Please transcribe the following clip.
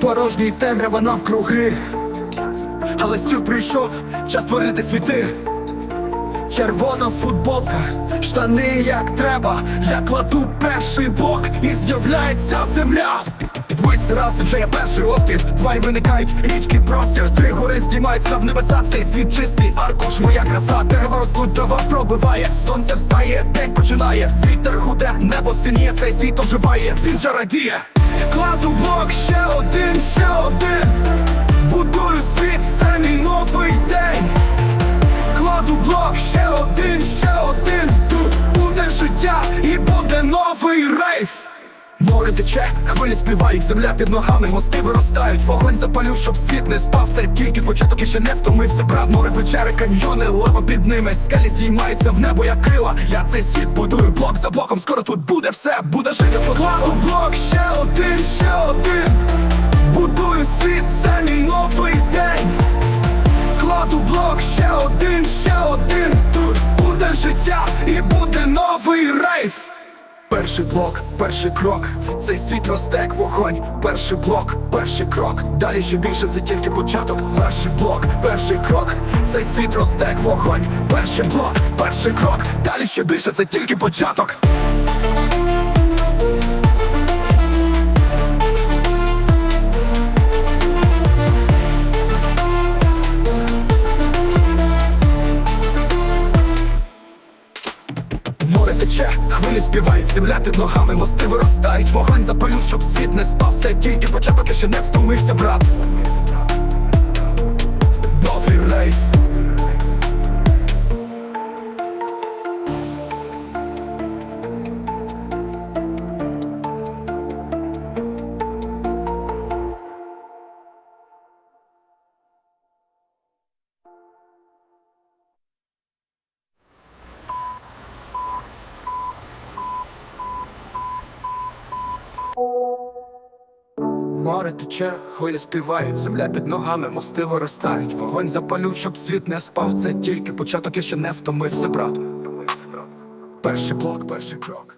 порожній темрява навкруги. Але стіл прийшов, час творити світи. Червона футболка, штани як треба. Я кладу перший блок і з'являється земля. Вить раз вже є перший острів, два й виникають річки простір. Три гори здіймаються в небеса, цей світ чистий аркуш, моя краса, дерева ростуть, трава пробиває, сонце встає, день починає, вітер гуде, небо синіє, цей світ оживає, він же радіє. Кладу один, ще один. Будую світ, це мій новий день. Кладу блок, ще один, ще один Тут буде життя і буде новий рейв Море тече, хвилі співають, земля під ногами, мости виростають, вогонь запалю, щоб світ не спав. Це тільки початок і ще не втомився, брат, море печери, каньйони, лава під ними, скелі здіймаються в небо, як крила. Я цей світ будую блок за блоком, скоро тут буде все, буде жити покладу блок, ще один, ще один. Ще один. Тут буде життя і буде новий рейв. Перший блок, перший крок, цей світ росте як вогонь. Перший блок, перший крок, далі ще більше це тільки початок. Перший блок, перший крок, цей світ росте як вогонь. Перший блок, перший крок, далі ще більше це тільки початок тече, хвилі співають, земля під ногами, мости виростають, вогонь запалю, щоб світ не спав. Це тільки початок, я ще не втомився, брат. Море тече, хвилі співають, земля під ногами, мости виростають, вогонь запалю, щоб світ не спав. Це тільки початок, я ще не втомився, брат. Перший блок, перший крок.